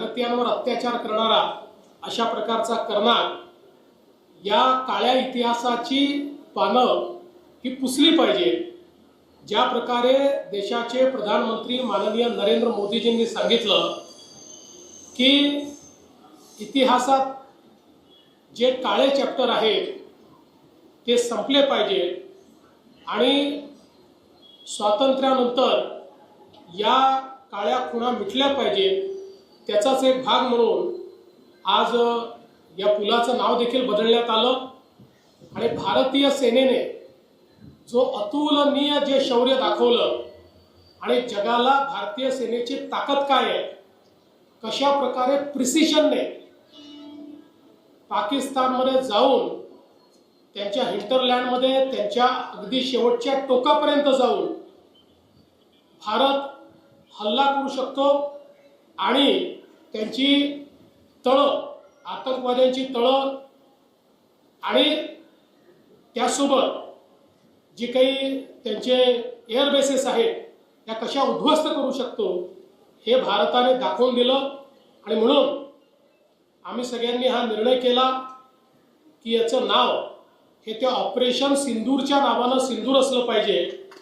भारतीयांवर अत्याचार करणारा अशा प्रकारचा करणार या काळ्या इतिहासाची पानं ही पुसली पाहिजे. ज्या प्रकारे देशाचे प्रधानमंत्री माननीय नरेंद्र मोदीजींनी सांगितलं की इतिहासात जे काळे चॅप्टर आहेत ते संपले पाहिजे आणि स्वातंत्र्यानंतर या काळ्या खुणा मिटल्या पाहिजेत. त्याचाच एक भाग म्हणून आज या पुलाचं नाव देखील बदलण्यात आलं. आणि भारतीय सेनेने जो अतुलनीय जे शौर्य दाखवलं आणि जगाला भारतीय सेनेची ताकद काय आहे कशा प्रकारे प्रिसिशनने पाकिस्तानमध्ये जाऊन त्यांच्या हिंटरलँडमध्ये त्यांच्या अगदी शेवटच्या टोकापर्यंत जाऊन भारत हल्ला करू शकतो आणि त्यांची तळं आतंकवाद्यांची तळं आणि त्यासोबत जी काही त्यांचे एअरबेसेस आहेत त्या कशा उद्ध्वस्त करू शकतो हे भारताने दाखवून दिलं. आणि म्हणून आम्ही सगळ्यांनी हा निर्णय केला की याचं नाव हे त्या ऑपरेशन सिंदूरच्या नावानं सिंदूर असलं पाहिजे.